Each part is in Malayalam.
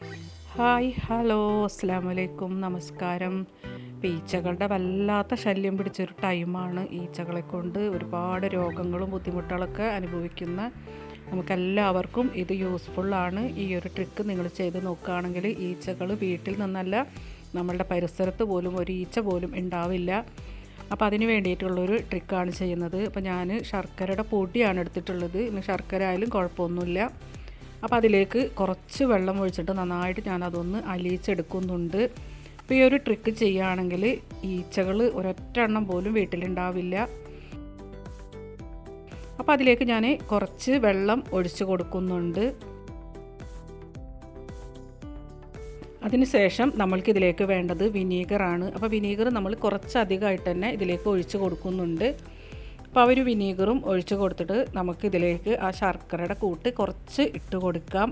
ഹായ് ഹലോ അസ്സാം വലൈക്കും നമസ്കാരം ഈച്ചകളുടെ വല്ലാത്ത ശല്യം പിടിച്ചൊരു ടൈമാണ് ഈച്ചകളെ കൊണ്ട് ഒരുപാട് രോഗങ്ങളും ബുദ്ധിമുട്ടുകളൊക്കെ അനുഭവിക്കുന്ന നമുക്കെല്ലാവർക്കും ഇത് യൂസ്ഫുള്ളാണ് ഈ ഒരു ട്രിക്ക് നിങ്ങൾ ചെയ്ത് നോക്കുകയാണെങ്കിൽ ഈച്ചകൾ വീട്ടിൽ നിന്നല്ല നമ്മളുടെ പരിസരത്ത് പോലും ഒരു ഈച്ച പോലും ഉണ്ടാവില്ല. അപ്പോൾ അതിന് വേണ്ടിയിട്ടുള്ളൊരു ട്രിക്കാണ് ചെയ്യുന്നത്. അപ്പോൾ ഞാൻ ശർക്കരയുടെ പൊടിയാണ് എടുത്തിട്ടുള്ളത്. ഇനി ശർക്കര ആയാലും കുഴപ്പമൊന്നുമില്ല. അപ്പോൾ അതിലേക്ക് കുറച്ച് വെള്ളം ഒഴിച്ചിട്ട് നന്നായിട്ട് ഞാൻ അതൊന്ന് അലിയിച്ചെടുക്കുന്നുണ്ട്. അപ്പോൾ ഈ ഒരു ട്രിക്ക് ചെയ്യുകയാണെങ്കിൽ ഈച്ചകൾ ഒരൊറ്റ എണ്ണം പോലും വീട്ടിലുണ്ടാവില്ല. അപ്പോൾ അതിലേക്ക് ഞാൻ കുറച്ച് വെള്ളം ഒഴിച്ച് കൊടുക്കുന്നുണ്ട്. അതിനുശേഷം നമ്മൾക്കിതിലേക്ക് വേണ്ടത് വിനീഗറാണ്. അപ്പോൾ വിനീഗർ നമ്മൾ കുറച്ചധികമായിട്ട് തന്നെ ഇതിലേക്ക് ഒഴിച്ച് കൊടുക്കുന്നുണ്ട്. അപ്പോൾ ഒരു വിനീഗറും ഒഴിച്ച് കൊടുത്തിട്ട് നമുക്ക് ഇതിലേക്ക് ആ ശർക്കരയുടെ കൂട്ട് കുറച്ച് ഇട്ട് കൊടുക്കാം.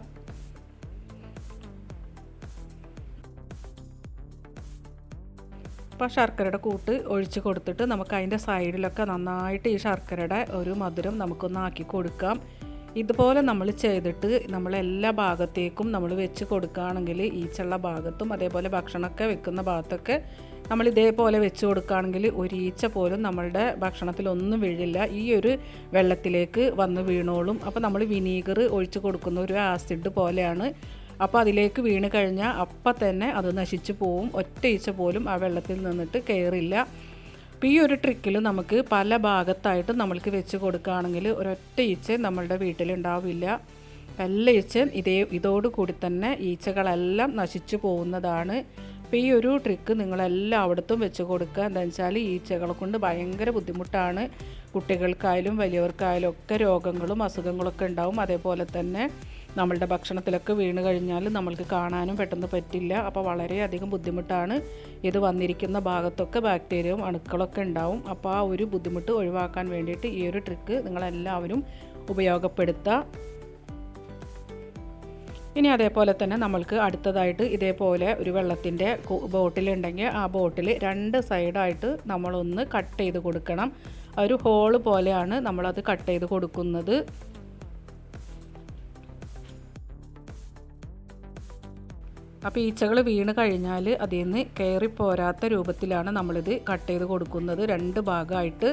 അപ്പോൾ ശർക്കരയുടെ കൂട്ട് ഒഴിച്ച് കൊടുത്തിട്ട് നമുക്ക് അതിന്റെ സൈഡിലൊക്കെ നന്നായിട്ട് ഈ ശർക്കരയുടെ ഒരു മധുരം നമുക്കൊന്ന് ആക്കി കൊടുക്കാം. ഇതുപോലെ നമ്മൾ ചെയ്തിട്ട് നമ്മളെല്ലാ ഭാഗത്തേക്കും നമ്മൾ വെച്ച് കൊടുക്കുകയാണെങ്കിൽ ഈച്ചുള്ള ഭാഗത്തും അതേപോലെ ഭക്ഷണമൊക്കെ വെക്കുന്ന ഭാഗത്തൊക്കെ നമ്മൾ ഇതേപോലെ വെച്ച് കൊടുക്കുകയാണെങ്കിൽ ഒരു ഈച്ച പോലും നമ്മളുടെ ഭക്ഷണത്തിലൊന്നും വീഴില്ല. ഈ ഒരു വെള്ളത്തിലേക്ക് വന്ന് വീണോളും. അപ്പോൾ നമ്മൾ വിനീഗർ ഒഴിച്ച് കൊടുക്കുന്ന ഒരു ആസിഡ് പോലെയാണ്. അപ്പോൾ അതിലേക്ക് വീണ് കഴിഞ്ഞാൽ അപ്പം തന്നെ അത് നശിച്ചു പോവും. ഒറ്റ ഈച്ച പോലും ആ വെള്ളത്തിൽ നിന്നിട്ട് കയറില്ല. അപ്പോൾ ഈ ഒരു ട്രിക്കിൽ നമുക്ക് പല ഭാഗത്തായിട്ട് നമ്മൾക്ക് വെച്ച് കൊടുക്കുകയാണെങ്കിൽ ഒരൊറ്റ ഈച്ച നമ്മളുടെ വീട്ടിലുണ്ടാവില്ല. എല്ലാ ഈച്ച ഇതേ ഇതോടുകൂടി തന്നെ ഈച്ചകളെല്ലാം നശിച്ചു പോകുന്നതാണ്. അപ്പോൾ ഈ ഒരു ട്രിക്ക് നിങ്ങളെല്ലായിടത്തും വെച്ച് കൊടുക്കുക. എന്താണെന്ന് വെച്ചാൽ ഈച്ചകളെ കൊണ്ട് ഭയങ്കര ബുദ്ധിമുട്ടാണ്. കുട്ടികൾക്കായാലും വലിയവർക്കായാലും ഒക്കെ രോഗങ്ങളും അസുഖങ്ങളൊക്കെ ഉണ്ടാവും. അതേപോലെ തന്നെ നമ്മളുടെ ഭക്ഷണത്തിലൊക്കെ വീണ് കഴിഞ്ഞാൽ നമ്മൾക്ക് കാണാനും പെട്ടെന്ന് പറ്റില്ല. അപ്പോൾ വളരെയധികം ബുദ്ധിമുട്ടാണ്. ഇത് വന്നിരിക്കുന്ന ഭാഗത്തൊക്കെ ബാക്ടീരിയയും അണുക്കളൊക്കെ ഉണ്ടാവും. അപ്പോൾ ആ ഒരു ബുദ്ധിമുട്ട് ഒഴിവാക്കാൻ വേണ്ടിയിട്ട് ഈ ഒരു ട്രിക്ക് നിങ്ങളെല്ലാവരും ഉപയോഗപ്പെടുത്തുക. ഇനി അതേപോലെ തന്നെ നമ്മൾക്ക് അടുത്തതായിട്ട് ഇതേപോലെ ഒരു വെള്ളത്തിന്റെ ബോട്ടിലുണ്ടെങ്കിൽ ആ ബോട്ടിൽ രണ്ട് സൈഡായിട്ട് നമ്മളൊന്ന് കട്ട് ചെയ്ത് കൊടുക്കണം. ഒരു ഹോൾ പോലെയാണ് നമ്മളത് കട്ട് ചെയ്ത് കൊടുക്കുന്നത്. അപ്പോൾ ഈച്ചകൾ വീണ് കഴിഞ്ഞാൽ അതിൽ നിന്ന് കയറി പോരാത്ത രൂപത്തിലാണ് നമ്മളിത് കട്ട് ചെയ്ത് കൊടുക്കുന്നത്. രണ്ട് ഭാഗമായിട്ട്.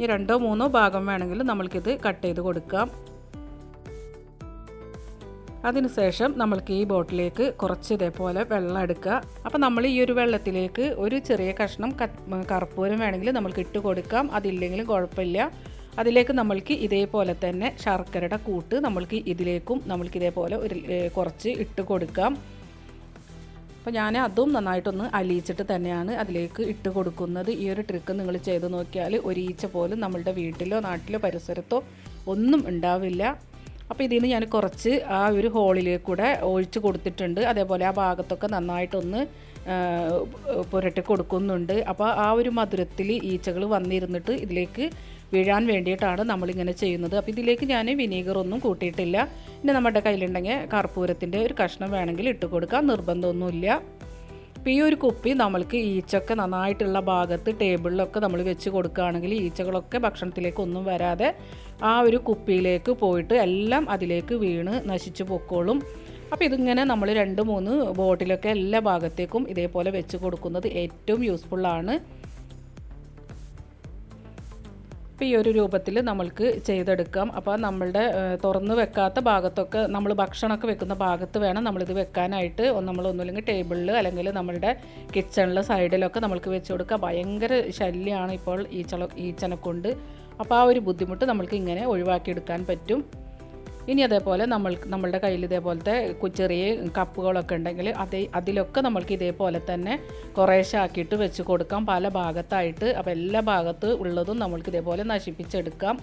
ഈ രണ്ടോ മൂന്നോ ഭാഗം വേണമെങ്കിൽ നമ്മൾക്കിത് കട്ട് ചെയ്ത് കൊടുക്കാം. അതിനുശേഷം നമ്മൾക്ക് ഈ ബോട്ടിലേക്ക് കുറച്ച് ഇതേപോലെ വെള്ളം എടുക്കുക. അപ്പോൾ നമ്മൾ ഈ ഒരു വെള്ളത്തിലേക്ക് ഒരു ചെറിയ കഷ്ണം കർപ്പൂരം വേണമെങ്കിൽ നമ്മൾക്ക് ഇട്ട് കൊടുക്കാം. അതില്ലെങ്കിലും കുഴപ്പമില്ല. അതിലേക്ക് നമ്മൾക്ക് ഇതേപോലെ തന്നെ ശർക്കരയുടെ കൂട്ട് നമ്മൾക്ക് ഇതിലേക്കും നമ്മൾക്ക് ഇതേപോലെ ഒരു കുറച്ച് ഇട്ട് കൊടുക്കാം. അപ്പോൾ ഞാൻ അതും നന്നായിട്ടൊന്ന് അലിയിച്ചിട്ട് തന്നെയാണ് അതിലേക്ക് ഇട്ട് കൊടുക്കുന്നത്. ഈ ഒരു ട്രിക്ക് നിങ്ങൾ ചെയ്ത് നോക്കിയാൽ ഒരീച്ച പോലും നമ്മളുടെ വീട്ടിലോ നാട്ടിലോ പരിസരത്തോ ഒന്നും ഉണ്ടാവില്ല. അപ്പോൾ ഇതിൽ നിന്ന് ഞാൻ കുറച്ച് ആ ഒരു ഹോളിലേക്ക് കൂടെ ഒഴിച്ച് കൊടുത്തിട്ടുണ്ട്. അതേപോലെ ആ ഭാഗത്തൊക്കെ നന്നായിട്ടൊന്ന് പുരട്ടി കൊടുക്കുന്നുണ്ട്. അപ്പോൾ ആ ഒരു മധുരത്തിൽ ഈച്ചകൾ വന്നിരുന്നിട്ട് ഇതിലേക്ക് വീഴാൻ വേണ്ടിയിട്ടാണ് നമ്മളിങ്ങനെ ചെയ്യുന്നത്. അപ്പോൾ ഇതിലേക്ക് ഞാൻ വിനീഗർ ഒന്നും കൂട്ടിയിട്ടില്ല. പിന്നെ നമ്മുടെ കയ്യിലുണ്ടെങ്കിൽ കർപ്പൂരത്തിന്റെ ഒരു കഷ്ണം വേണമെങ്കിൽ ഇട്ട് കൊടുക്കാം. നിർബന്ധമൊന്നുമില്ല. അപ്പോൾ ഈ ഒരു കുപ്പി നമ്മൾക്ക് ഈച്ചൊക്കെ നന്നായിട്ടുള്ള ഭാഗത്ത് ടേബിളിലൊക്കെ നമ്മൾ വെച്ച് കൊടുക്കുകയാണെങ്കിൽ ഈച്ചകളൊക്കെ ഭക്ഷണത്തിലേക്ക് ഒന്നും വരാതെ ആ ഒരു കുപ്പിയിലേക്ക് പോയിട്ട് എല്ലാം അതിലേക്ക് വീണ് നശിച്ചു പൊക്കോളും. അപ്പോൾ ഇതിങ്ങനെ നമ്മൾ രണ്ട് മൂന്ന് ബോട്ടിലൊക്കെ എല്ലാ ഭാഗത്തേക്കും ഇതേപോലെ വെച്ച് കൊടുക്കുന്നത് ഏറ്റവും യൂസ്ഫുള്ളാണ് അപ്പോൾ ഈ ഒരു രൂപത്തിൽ നമ്മൾക്ക് ചെയ്തെടുക്കാം. അപ്പോൾ നമ്മളുടെ തുറന്ന് വെക്കാത്ത ഭാഗത്തൊക്കെ നമ്മൾ ഭക്ഷണമൊക്കെ വെക്കുന്ന ഭാഗത്ത് വേണം നമ്മളിത് വെക്കാനായിട്ട്. നമ്മൾ ഒന്നുമില്ലെങ്കിൽ ടേബിളിൽ അല്ലെങ്കിൽ നമ്മളുടെ കിച്ചണിലെ സൈഡിലൊക്കെ നമ്മൾക്ക് വെച്ച് കൊടുക്കുക ഭയങ്കര ശല്യമാണ് ഇപ്പോൾ ഈച്ചള ഈച്ചനെ കൊണ്ട് അപ്പോൾ ആ ഒരു ബുദ്ധിമുട്ട് നമ്മൾക്ക് ഇങ്ങനെ ഒഴിവാക്കിയെടുക്കാൻ പറ്റും. ഇനി അതേപോലെ നമ്മൾ നമ്മളുടെ കയ്യിൽ ഇതേപോലത്തെ ചെറിയ കപ്പുകളൊക്കെ ഉണ്ടെങ്കിൽ അതേ അതിലൊക്കെ നമ്മൾക്ക് ഇതേപോലെ തന്നെ കുറേശ്ശെ ആക്കിയിട്ട് വെച്ച് കൊടുക്കാം. പല ഭാഗത്തായിട്ട് അപ്പോൾ എല്ലാ ഭാഗത്ത് ഉള്ളതും നമ്മൾക്ക് ഇതേപോലെ നശിപ്പിച്ചെടുക്കാം.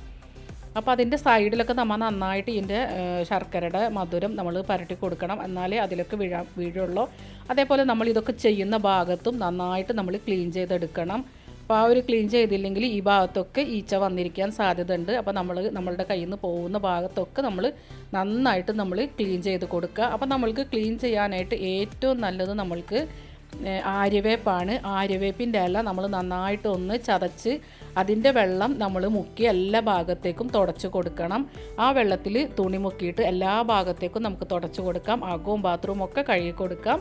അപ്പോൾ അതിന്റെ സൈഡിലൊക്കെ നമ്മൾ നന്നായിട്ട് ഇതിന്റെ ശർക്കരയുടെ മധുരം നമ്മൾ പരട്ടി കൊടുക്കണം. എന്നാലേ അതിലൊക്കെ വീഴാ വീഴുള്ളൂ. അതേപോലെ നമ്മൾ ഇതൊക്കെ ചെയ്യുന്ന ഭാഗത്തും നന്നായിട്ട് നമ്മൾ ക്ലീൻ ചെയ്തെടുക്കണം. അപ്പോൾ ആ ഒരു ക്ലീൻ ചെയ്തില്ലെങ്കിൽ ഈ ഭാഗത്തൊക്കെ ഈച്ച വന്നിരിക്കാൻ സാധ്യതയുണ്ട്. അപ്പോൾ നമ്മൾ നമ്മളുടെ കയ്യിൽ നിന്ന് പോകുന്ന ഭാഗത്തൊക്കെ നമ്മൾ നന്നായിട്ട് നമ്മൾ ക്ലീൻ ചെയ്ത് കൊടുക്കുക. അപ്പോൾ നമ്മൾക്ക് ക്ലീൻ ചെയ്യാനായിട്ട് ഏറ്റവും നല്ലത് നമ്മൾക്ക് ആര്യവേപ്പാണ്. ആര്യവേപ്പിന്റെ ഇല നമ്മൾ നന്നായിട്ട് ഒന്ന് ചതച്ച് അതിന്റെ വെള്ളം നമ്മൾ മുക്കി എല്ലാ ഭാഗത്തേക്കും തുടച്ച് കൊടുക്കണം. ആ വെള്ളത്തിൽ തുണി മുക്കിയിട്ട് എല്ലാ ഭാഗത്തേക്കും നമുക്ക് തുടച്ച് കൊടുക്കാം. അകവും ബാത്റൂമൊക്കെ കഴുകി കൊടുക്കാം.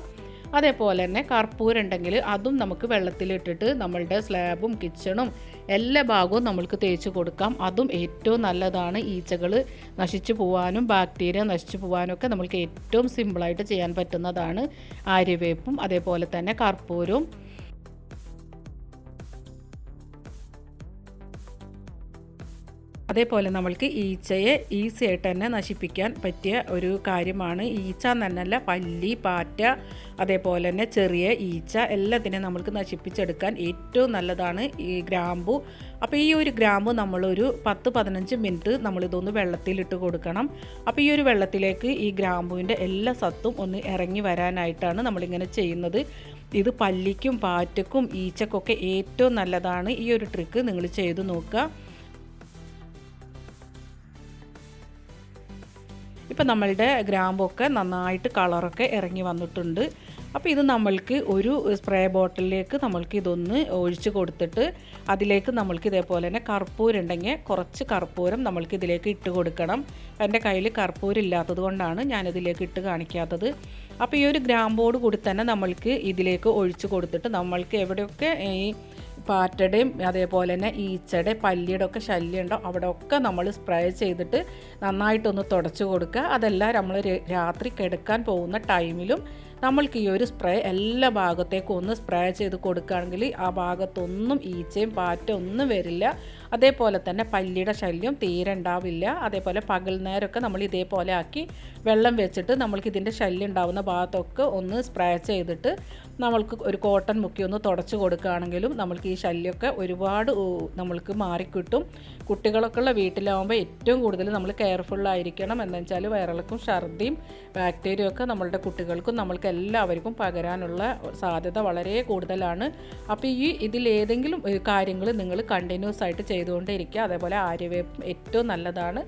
അതേപോലെ തന്നെ കർപ്പൂരം ഉണ്ടെങ്കിൽ അതും നമുക്ക് വെള്ളത്തിലിട്ടിട്ട് നമ്മളുടെ സ്ലാബും കിച്ചണും എല്ലാ ഭാഗവും നമ്മൾക്ക് തേച്ച് കൊടുക്കാം. അതും ഏറ്റവും നല്ലതാണ് ഈച്ചകൾ നശിച്ചു പോകാനും ബാക്ടീരിയ നശിച്ചു പോകാനൊക്കെ നമ്മൾക്ക് ഏറ്റവും സിമ്പിളായിട്ട് ചെയ്യാൻ പറ്റുന്നതാണ് ആര്യവേപ്പും അതേപോലെ തന്നെ കർപ്പൂരവും. അതേപോലെ നമ്മൾക്ക് ഈച്ചയെ ഈസി ആയിട്ട് തന്നെ നശിപ്പിക്കാൻ പറ്റിയ ഒരു കാര്യമാണ് ഈച്ച എന്നല്ല പല്ലി പാറ്റ അതേപോലെ തന്നെ ചെറിയ ഈച്ച എല്ലാത്തിനെയും നമ്മൾക്ക് നശിപ്പിച്ചെടുക്കാൻ ഏറ്റവും നല്ലതാണ് ഈ ഗ്രാമ്പു. അപ്പോൾ ഈ ഒരു ഗ്രാമ്പു നമ്മളൊരു പത്ത് പതിനഞ്ച് മിനിറ്റ് നമ്മളിതൊന്ന് വെള്ളത്തിലിട്ട് കൊടുക്കണം. അപ്പോൾ ഈ ഒരു വെള്ളത്തിലേക്ക് ഈ ഗ്രാമ്പുവിന്റെ എല്ലാ സത്തും ഒന്ന് ഇറങ്ങി വരാനായിട്ടാണ് നമ്മളിങ്ങനെ ചെയ്യുന്നത്. ഇത് പല്ലിക്കും പാറ്റക്കും ഈച്ചക്കൊക്കെ ഏറ്റവും നല്ലതാണ് ഈ ഒരു ട്രിക്ക് നിങ്ങൾ ചെയ്തു നോക്കുക. ഇപ്പം നമ്മളുടെ ഗ്രാമ്പൊക്കെ നന്നായിട്ട് കളറൊക്കെ ഇറങ്ങി വന്നിട്ടുണ്ട്. അപ്പോൾ ഇത് നമ്മൾക്ക് ഒരു സ്പ്രേ ബോട്ടിലേക്ക് നമ്മൾക്ക് ഇതൊന്ന് ഒഴിച്ച് കൊടുത്തിട്ട് അതിലേക്ക് നമ്മൾക്ക് ഇതേപോലെ തന്നെ കർപ്പൂരം ഉണ്ടെങ്കിൽ കുറച്ച് കർപ്പൂരം നമ്മൾക്ക് ഇതിലേക്ക് ഇട്ട് കൊടുക്കണം. എന്റെ കയ്യിൽ കർപ്പൂരം ഇല്ലാത്തത് കൊണ്ടാണ് ഞാനിതിലേക്ക് ഇട്ട് കാണിക്കാത്തത്. അപ്പോൾ ഈ ഒരു ഗ്രാമ്പോട് കൂടി തന്നെ നമ്മൾക്ക് ഇതിലേക്ക് ഒഴിച്ച് കൊടുത്തിട്ട് നമ്മൾക്ക് എവിടെയൊക്കെ ഈ പാറ്റയുടെയും അതേപോലെ തന്നെ ഈച്ചയുടെ പല്ലിയുടെ ഒക്കെ ശല്യം ഉണ്ടോ അവിടെ ഒക്കെ നമ്മൾ സ്പ്രേ ചെയ്തിട്ട് നന്നായിട്ടൊന്ന് തുടച്ചു കൊടുക്കുക. അതെല്ലാം നമ്മൾ രാത്രി കിടക്കാൻ പോകുന്ന ടൈമിലും നമ്മൾക്ക് ഈ ഒരു സ്പ്രേ എല്ലാ ഭാഗത്തേക്കും ഒന്ന് സ്പ്രേ ചെയ്ത് കൊടുക്കുകയാണെങ്കിൽ ആ ഭാഗത്തൊന്നും ഈച്ചയും പാറ്റ ഒന്നും വരില്ല. അതേപോലെ തന്നെ പല്ലിയുടെ ശല്യം തീരെ ഉണ്ടാവില്ല അതേപോലെ പകൽ നേരമൊക്കെ നമ്മൾ ഇതേപോലെ ആക്കി വെള്ളം വെച്ചിട്ട് നമ്മൾക്ക് ഇതിന്റെ ശല്യം ഉണ്ടാവുന്ന ഭാഗത്തൊക്കെ ഒന്ന് സ്പ്രേ ചെയ്തിട്ട് നമ്മൾക്ക് ഒരു കോട്ടൺ മുക്കി ഒന്ന് തുടച്ച് കൊടുക്കുകയാണെങ്കിലും നമ്മൾക്ക് ഈ ശല്യമൊക്കെ ഒരുപാട് നമ്മൾക്ക് മാറിക്കിട്ടും. കുട്ടികളൊക്കെ ഉള്ള വീട്ടിലാവുമ്പോൾ ഏറ്റവും കൂടുതൽ നമ്മൾ കെയർഫുള്ളായിരിക്കണം എന്ന് വെച്ചാൽ വയറിളക്കും ഛർദിയും ബാക്ടീരിയ ഒക്കെ നമ്മളുടെ കുട്ടികൾക്കും നമ്മൾക്ക് എല്ലാവർക്കും പകരാനുള്ള സാധ്യത വളരെ കൂടുതലാണ്. അപ്പോൾ ഈ ഇതിലേതെങ്കിലും കാര്യങ്ങൾ നിങ്ങൾ കണ്ടിന്യൂസ് ആയിട്ട് ചെയ്തുകൊണ്ടേയിരിക്കുക. അതേപോലെ ആര്യവേപ്പ് ഏറ്റവും നല്ലതാണ്.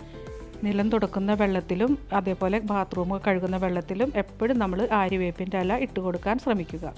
നിലം തുടക്കുന്ന വെള്ളത്തിലും അതേപോലെ ബാത്റൂം കഴുകുന്ന വെള്ളത്തിലും എപ്പോഴും നമ്മൾ ആര്യവേപ്പിന്റെ അല ഇട്ട് കൊടുക്കാൻ ശ്രമിക്കുക.